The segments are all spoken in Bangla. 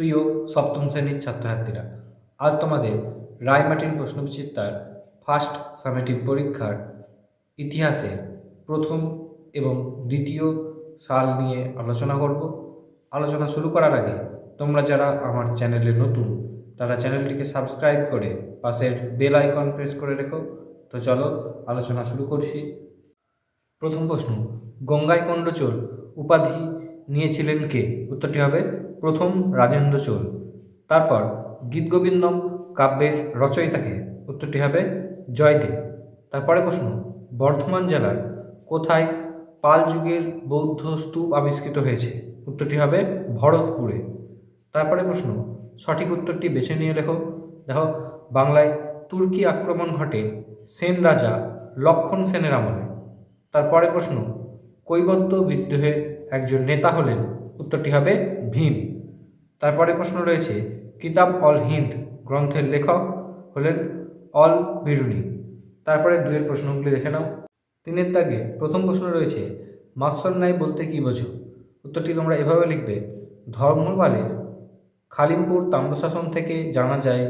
প্রিয় সপ্তম শ্রেণির ছাত্রছাত্রীরা, আজ তোমাদের রায়মার্টিন প্রশ্নবিচিত্রার ফার্স্ট সামেটিভ পরীক্ষার ইতিহাসে প্রথম এবং দ্বিতীয় সাল নিয়ে আলোচনা করব। আলোচনা শুরু করার আগে তোমরা যারা আমার চ্যানেলে নতুন, তারা চ্যানেলটিকে সাবস্ক্রাইব করে পাশের বেল আইকন প্রেস করে রেখো। তো চলো আলোচনা শুরু করছি। প্রথম প্রশ্ন গঙ্গাইকণ্ড চোর উপাধি নিয়েছিলেন কে? উত্তরটি হবে প্রথম রাজেন্দ্র চোল। তারপর গীতগোবিন্দম কাব্যের রচয়িতাকে। উত্তরটি হবে জয়দেব। তারপরে প্রশ্ন, বর্ধমান জেলার কোথায় পাল যুগের বৌদ্ধ স্তূপ আবিষ্কৃত হয়েছে? উত্তরটি হবে ভরতপুরে। তারপরে প্রশ্ন, সঠিক উত্তরটি বেছে নিয়ে লেখো। দেখো, বাংলায় তুর্কি আক্রমণ ঘটে সেন রাজা লক্ষণ সেনের আমলে। তারপরে প্রশ্ন, কৈবত্য বিদ্রোহের একজন নেতা হলেন। উত্তরটি হবে ভীম। তারপরে প্রশ্ন রয়েছে, কিতাব অল হিন্দ গ্রন্থের লেখক হলেন অল বিরুনি। তারপরে দুয়ের প্রশ্নগুলি দেখে নাও। তিনের দাগে প্রথম প্রশ্ন রয়েছে মাকসল ন্যায় বলতে কী বোঝো? উত্তরটি তোমরা এভাবে লিখবে ধর্মপালের খালিমপুর তাম্রশাসন থেকে জানা যায়,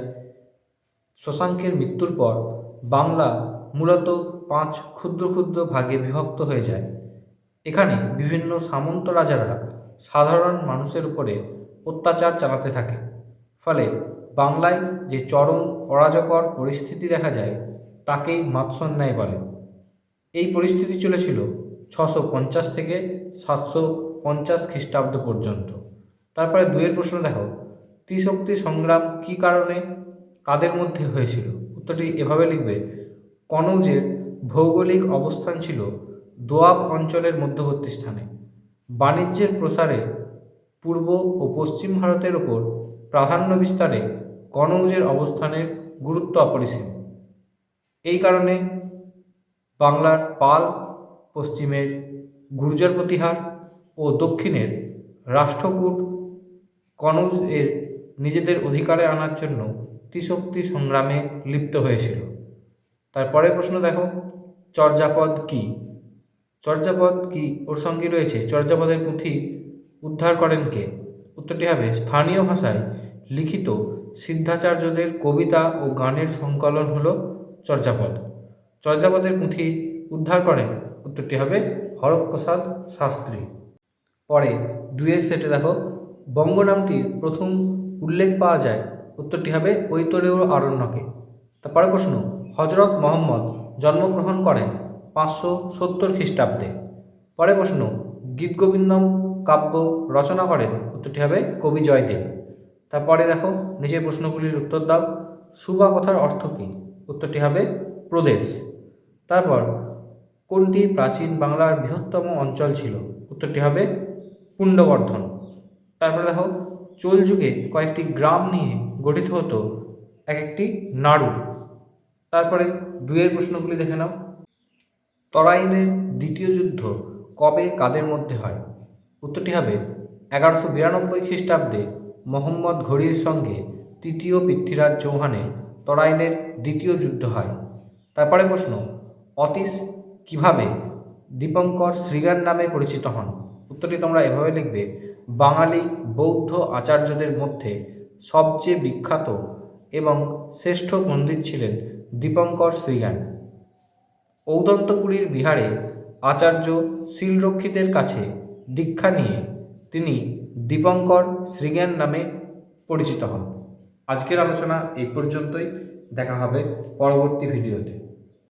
শশাঙ্কের মৃত্যুর পর বাংলা মূলত পাঁচ ক্ষুদ্র ক্ষুদ্র ভাগে বিভক্ত হয়ে যায়। এখানে বিভিন্ন সামন্ত রাজারা সাধারণ মানুষের উপরে অত্যাচার চালাতে থাকে। ফলে বাংলায় যে চরম অরাজকর পরিস্থিতি দেখা যায়, তাকেই মাৎসন্যায় বলে। এই পরিস্থিতি চলেছিল ছশো পঞ্চাশ থেকে সাতশো পঞ্চাশ খ্রিস্টাব্দ পর্যন্ত। তারপরে দুয়ের প্রশ্ন দেখো, ত্রিশক্তি সংগ্রাম কী কারণে কাদের মধ্যে হয়েছিল? উত্তরটি এভাবে লিখবে, কনৌজের ভৌগোলিক অবস্থান ছিল দোয়াব অঞ্চলের মধ্যবর্তী স্থানে। বাণিজ্যের প্রসারে পূর্ব ও পশ্চিম ভারতের ওপর প্রাধান্য বিস্তারে কনৌজের অবস্থানের গুরুত্ব অপরিসীম। এই কারণে বাংলার পাল, পশ্চিমের গুর্জর প্রতিহার ও দক্ষিণের রাষ্ট্রকূট কনৌজ এর নিজেদের অধিকারে আনার জন্য ত্রিশক্তি সংগ্রামে লিপ্ত হয়েছিল। তারপরে প্রশ্ন দেখো, চর্যাপদ কি? চর্যাপদ কি ওর সঙ্গে রয়েছে? চর্যাপদের পুঁথি উদ্ধার করেন কে? উত্তরটি হবে, স্থানীয় ভাষায় লিখিত সিদ্ধাচার্যদের কবিতা ও গানের সংকলন হল চর্যাপদ। চর্যাপদের পুঁথি উদ্ধার করেন, উত্তরটি হবে, হরপ্রসাদ শাস্ত্রী। পরে দুয়ের সেটে দেখো, বঙ্গ নামটির প্রথম উল্লেখ পাওয়া যায়, উত্তরটি হবে ঐতরেয় আরণ্যকে। তারপরে প্রশ্ন, হজরত মোহাম্মদ জন্মগ্রহণ করেন পাঁচশো সত্তর খ্রিস্টাব্দে। পরে প্রশ্ন গীতগোবিন্দম কাব্য রচনা করেন। উত্তরটি হবে কবি জয়দেব। তারপরে দেখো, নিচের প্রশ্নগুলির উত্তর দাও। সুবা কথার অর্থ কী? উত্তরটি হবে প্রদেশ। তারপর, কোনটি প্রাচীন বাংলার বৃহত্তম অঞ্চল ছিল? উত্তরটি হবে পুণ্ডবর্ধন। তারপরে দেখো, চোল যুগে কয়েকটি গ্রাম নিয়ে গঠিত হতো এক একটি নাড়ু। তারপরে দুয়ের প্রশ্নগুলি দেখে নাও। তরাইনের দ্বিতীয় যুদ্ধ কবে কাদের মধ্যে হয়? উত্তরটি হবে এগারোশো বিরানব্বই খ্রিস্টাব্দে মোহাম্মদ ঘড়ির সঙ্গে তৃতীয় পৃথ্বীরাজ চৌহানের তরাইনের দ্বিতীয় যুদ্ধ হয়। তারপরে প্রশ্ন, অতীশ কীভাবে দীপঙ্কর শ্রীগান নামে পরিচিত হন? উত্তরটি তোমরা এভাবে লিখবে, বাঙালি বৌদ্ধ আচার্যদের মধ্যে সবচেয়ে বিখ্যাত এবং শ্রেষ্ঠ পণ্ডিত ছিলেন দীপঙ্কর শ্রীগান। ঔদন্তপুরীর বিহারে আচার্য শিলরক্ষিতের কাছে দীক্ষা নিয়ে তিনি দীপঙ্কর শ্রীজ্ঞান নামে পরিচিত হন। আজকের আলোচনা এই পর্যন্তই। দেখা হবে পরবর্তী ভিডিওতে।